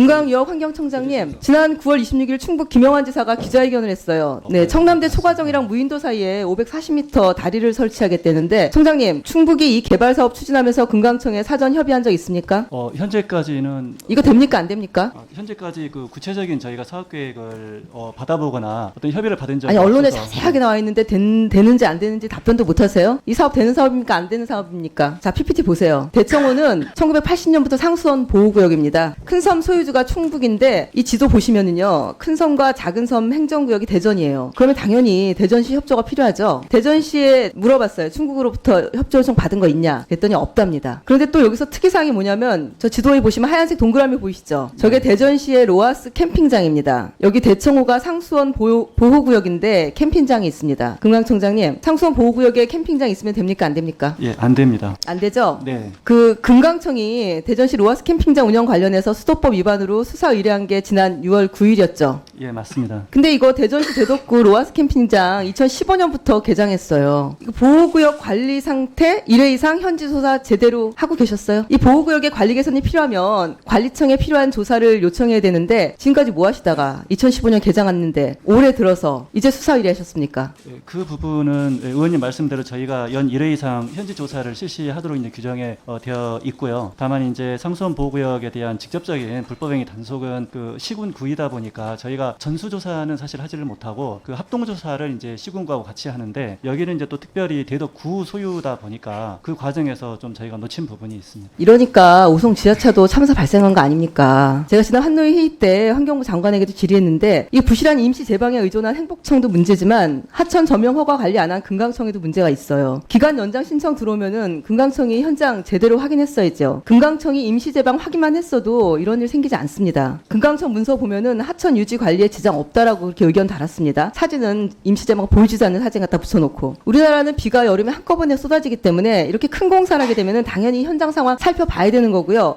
금강유업 환경청장님, 지난 9월 26일 충북 김영환 지사가 기자회견을 했어요. 네, 청남대 초과정이랑 무인도 사이에 540m 다리를 설치하겠다는데, 청장님, 충북이 이 개발 사업 추진하면서 금강청에 사전 협의한 적 있습니까? 어, 현재까지는 이거 됩니까 안 됩니까? 어, 현재까지 그 구체적인 저희가 사업 계획을 어, 받아보거나 어떤 협의를 받은 적이 아니 언론에 없어서 자세하게 나와 있는데 된, 되는지 안 되는지 답변도 못 하세요? 이 사업 되는 사업입니까 안 되는 사업입니까? 자 PPT 보세요. 대청호는 1980년부터 상수원 보호구역입니다. 큰 섬 소유주 가 충북인데 이 지도 보시면은요 큰 섬과 작은 섬 행정구역이 대전이에요. 그러면 당연히 대전시 협조가 필요하죠. 대전시에 물어봤어요. 충북으로부터 협조 요청 받은 거 있냐? 그랬더니 없답니다. 그런데 또 여기서 특이사항이 뭐냐면 저 지도에 보시면 하얀색 동그라미 보이시죠? 저게 대전시의 로아스 캠핑장입니다. 여기 대청호가 상수원 보호, 보호구역인데 캠핑장이 있습니다. 금강청장님, 상수원 보호구역에 캠핑장 있으면 됩니까? 안 됩니까? 예, 안 됩니다. 안 되죠? 네. 그 금강청이 대전시 로아스 캠핑장 운영 관련해서 수도법 위반 으로 수사 의뢰한 게 지난 6월 9일이었죠. 예, 맞습니다. 근데 이거 대전시 대덕구 로아스 캠핑장 2015년부터 개장했어요. 이거 보호구역 관리 상태 1회 이상 현지 조사 제대로 하고 계셨어요? 이 보호구역의 관리 개선이 필요하면 관리청에 필요한 조사를 요청해야 되는데 지금까지 뭐 하시다가 2015년 개장했는데 올해 들어서 이제 수사 의뢰하셨습니까? 예, 그 부분은 예, 의원님 말씀대로 저희가 연 1회 이상 현지 조사를 실시하도록 이제 규정에 어, 되어 있고요. 다만 이제 상수원 보호구역에 대한 직접적인 불법 행위 단속은 그 시군 구이다 보니까 저희가 전수 조사는 사실 하지를 못하고 그 합동 조사를 이제 시군과 같이 하는데 여기는 이제 또 특별히 대덕 구 소유다 보니까 그 과정에서 좀 저희가 놓친 부분이 있습니다. 이러니까 우송 지하차도 참사 발생한 거 아닙니까? 제가 지난 한노위 회의 때 환경부 장관에게도 질의했는데 이 부실한 임시 제방에 의존한 행복청도 문제지만 하천 전명 허가 관리 안 한 금강청에도 문제가 있어요. 기간 연장 신청 들어오면은 금강청이 현장 제대로 확인했어야죠. 금강청이 임시 제방 확인만 했어도 이런 일 생기지 않습니다. 금강청 문서 보면은 하천 유지 관리에 지장 없다라고 그렇게 의견 달았습니다. 사진은 임시 제방 보이지도 않는 사진 갖다 붙여놓고 우리나라는 비가 여름에 한꺼번에 쏟아지기 때문에 이렇게 큰 공사를 하게 되면은 당연히 현장 상황 살펴봐야 되는 거고요.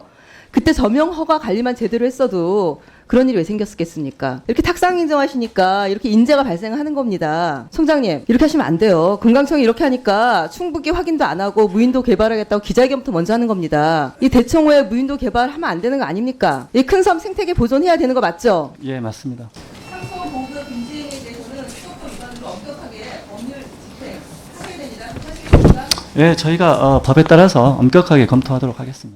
그때 저명 허가 관리만 제대로 했어도 그런 일이 왜 생겼겠습니까? 이렇게 탁상 인정하시니까 이렇게 인재가 발생하는 겁니다. 총장님, 이렇게 하시면 안 돼요. 금강청이 이렇게 하니까 충북이 확인도 안 하고 무인도 개발하겠다고 기자회견부터 먼저 하는 겁니다. 이 대청호에 무인도 개발하면 안 되는 거 아닙니까? 이 큰 섬 생태계 보존해야 되는 거 맞죠? 예, 맞습니다. 예, 저희가 어, 법에 따라서 엄격하게 검토하도록 하겠습니다.